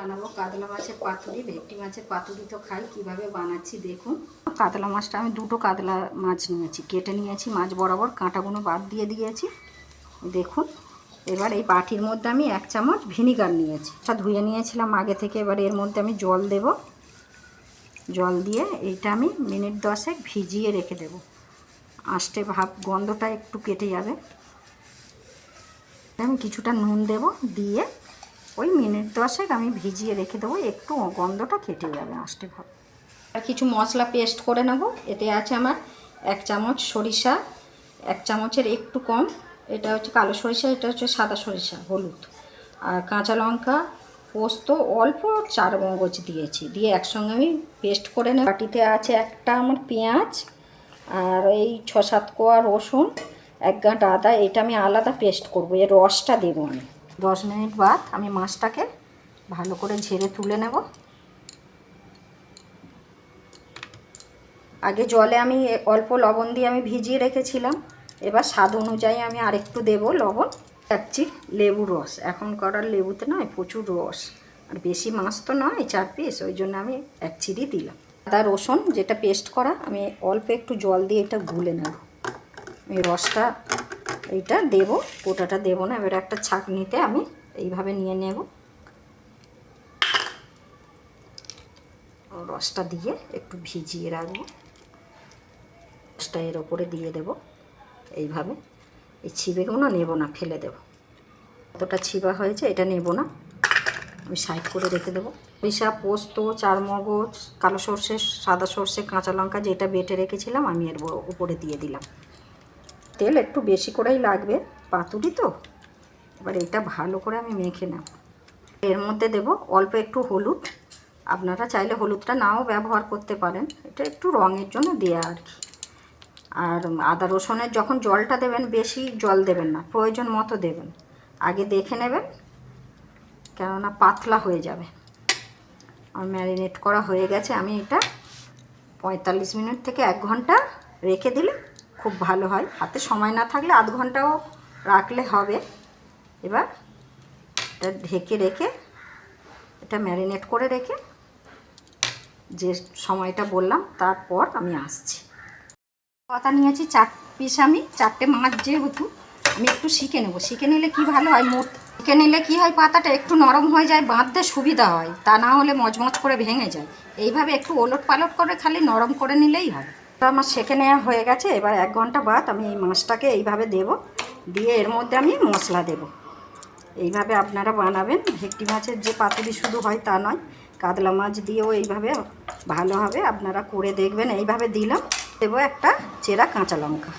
বানাবো। কাতলা মাছের পাতুরি, ভেটকি মাছের পাতুরি তো খাই, কীভাবে বানাচ্ছি দেখুন। কাতলা মাছটা আমি দুটো কাতলা মাছ নিয়েছি, কেটে নিয়েছি মাছ বরাবর, কাঁটাগুলো বাদ দিয়ে দিয়েছি। দেখুন, এবার এই বাটির মধ্যে আমি এক চামচ ভিনিগার নিয়েছি। এটা ধুয়ে নিয়েছিলাম আগে থেকে, এবার এর মধ্যে আমি জল দেব। জল দিয়ে এইটা আমি মিনিট দশেক ভিজিয়ে রেখে দেব। আষ্টে ভাব গন্ধটা একটু কেটে যাবে। আমি কিছুটা নুন দেব, দিয়ে ওই মিনিট দশেক আমি ভিজিয়ে রেখে দেবো, একটু গন্ধটা কেটে যাবে আষ্টে ভাব। আর কিছু মশলা পেস্ট করে নেব, এতে আছে আমার এক চামচ সরিষা, এক চামচের একটু কম, এটা হচ্ছে কালো সরিষা, এটা হচ্ছে সাদা সরিষা, হলুদ। আর কাঁচা লঙ্কা, পোস্ত, অল্প চার মগজ দিয়েছি, দিয়ে একসঙ্গে আমি পেস্ট করে নেব। বাটিতে আছে একটা আমার পেঁয়াজ, আর এই ছ সাত কোয়া রসুন, এক গাঁট আদা, এটা আমি আলাদা পেস্ট করব, এর রসটা দেবো আমি। দশ মিনিট বাদ আমি মাছটাকে ভালো করে ঝেড়ে তুলে নেব। আগে জলে আমি অল্প লবণ দিয়ে আমি ভিজিয়ে রেখেছিলাম। এবার স্বাদ অনুযায়ী আমি আরেকটু দেবো লবণ। যাচ্ছি লেবু রস। এখন করার লেবুতে নয়, প্রচুর রস। আর বেশি মাছ তো নয়, চার পিস, ওই জন্য আমি এক চিড়ি দিলাম। আদা, রসুন, যেটা পেস্ট করা, আমি অল্প একটু জল দিয়ে এটা গুলে নেব। এই রসটা এইটা দেবো, গোটাটা দেবো না, এবার একটা ছাঁকনিতে আমি এইভাবে নিয়ে নেব। রসটা দিয়ে একটু ভিজিয়ে রাখব। রসটা এর ওপরে দিয়ে দেব, এইভাবে। এই ছিবেগুলো নেব না, ফেলে দেব। কতটা ছিবা হয়েছে, এটা নেব না। আমি সাইড করে রেখে দেবো। সরিষা, পোস্ত, চারমগজ, কালো সর্ষে, সাদা সর্ষে, কাঁচা লঙ্কা যেটা বেটে রেখেছিলাম, আমি এর উপরে দিয়ে দিলাম। তেল একটু বেশি করেই লাগবে, পাতুরি তো। এবার এটা ভালো করে আমি মেখে নেব। এর মধ্যে দেব অল্প একটু হলুদ। আপনারা চাইলে হলুদটা নাও ব্যবহার করতে পারেন। এটা একটু রঙের জন্য দেয়া আর কি। আর আদা রসুনের যখন জলটা দেবেন, বেশি জল দেবেন না, প্রয়োজন মতো দেবেন। আগে দেখে নেবেন, কেননা পাতলা হয়ে যাবে। আর ম্যারিনেট করা হয়ে গেছে। আমি এটা পঁয়তাল্লিশ মিনিট থেকে এক ঘণ্টা রেখে দিলে খুব ভালো হয়। হাতে সময় না থাকলে আধ ঘন্টাও রাখলে হবে। এবার এটা ঢেকে রেখে এটা ম্যারিনেট করে রেখে যে সময়টা বললাম, তারপর আমি আসছি। কথা নিয়েছি চার পিস আমি, চারটে মাছ যেহেতু, আমি একটু শিখে নেব। শিখে নিলে কি ভালো হয়? মোট শিখে নিলে কি হয়? পাতাটা একটু নরম হয়ে যায়, বাঁধতে সুবিধা হয়। তা না হলে মচমচ করে ভেঙে যায়। এইভাবে একটু ওলট পালট করে খালি নরম করে নিলেই হয় আমার সেঁকে নেওয়া হয়ে গেছে, এবার এক ঘণ্টা বাদ আমি এই মাছটাকে এইভাবে দেব, দিয়ে এর মধ্যে আমি মশলা দেব। এইভাবে আপনারা বানাবেন, ভেটকি মাছের যে পাতুরি শুধু হয় তা নয়, কাতলা মাছ দিয়েও এইভাবে ভালো হবে, আপনারা করে দেখবেন, এইভাবে দিলাম, দেবো একটা চেরা কাঁচা লঙ্কা,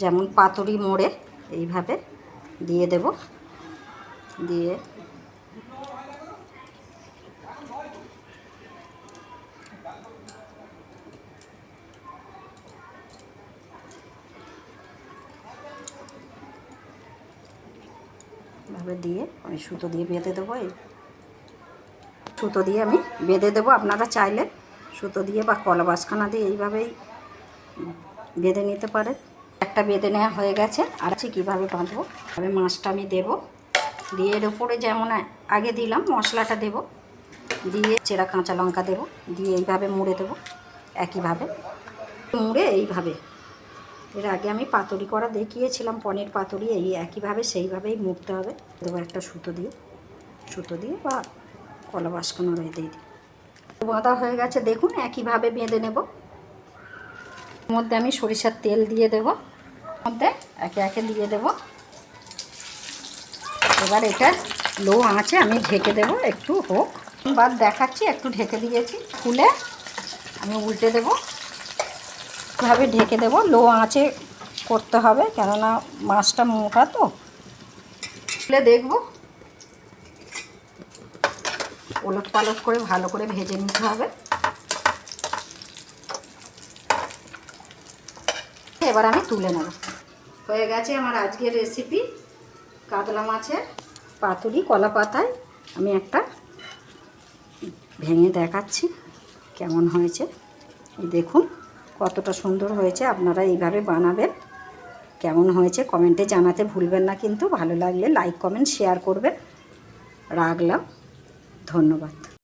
যেমন পাতুরি মোড়ে, এইভাবে দিয়ে দেব, দিয়ে এভাবে দিয়ে আমি সুতো দিয়ে বেঁধে দেবো এই। সুতো দিয়ে আমি বেঁধে দেবো। আপনারা চাইলে সুতো দিয়ে বা কলা বাসখানা দিয়ে এইভাবেই বেঁধে নিতে পারে একটা বেঁধে নেওয়া হয়ে গেছে। আর আছে কীভাবে বাঁধবো? তবে মাছটা আমি দেবো। দিয়ে এর উপরে যেমন আগে দিলাম, মশলাটা দেব। দিয়ে চেরা কাঁচা লঙ্কা দেবো। দিয়ে এইভাবে মুড়ে দেবো। একইভাবে। মুড়ে এইভাবে। এর আগে আমি পাতুরি করা দেখিয়েছিলাম, পনির পাতুরি, এই একইভাবে সেইভাবেই মুড়তে হবে। দেবো একটা সুতো দিয়ে সুতো দিয়ে বা কলা বাসকানো বেঁধে দিই। বাঁধা হয়ে গেছে, দেখুন একইভাবে বেঁধে নেব। মধ্যে আমি সরিষার তেল দিয়ে দেব মধ্যে একে একে দিয়ে দেব। এবার এটা লো আঁচে আমি ঢেকে দেব, একটু হোক। বাদ দেখাচ্ছি, একটু ঢেকে দিয়েছি। খুলে আমি উল্টে দেব। এভাবে ঢেকে দেব। লো আঁচে করতে হবে, কেননা মাছটা মোটা তো। খুলে দেখব। ওলট পালট করে ভালো করে ভেজে নিতে হবে। এবার আমি তুলে নেব। হয়ে গেছে আমার আজকের রেসিপি কাতলা মাছের পাতুরি কলা পাতায়। আমি একটা ভেঙে দেখাচ্ছি, কেমন হয়েছে। দেখুন। কতটা সুন্দর হয়েছে আপনারা এইভাবে বানাবেন। কেমন হয়েছে কমেন্টে জানাতে ভুলবেন না কিন্তু। ভালো লাগলে লাইক, কমেন্ট, শেয়ার করবেন। রাখলাম। ধন্যবাদ।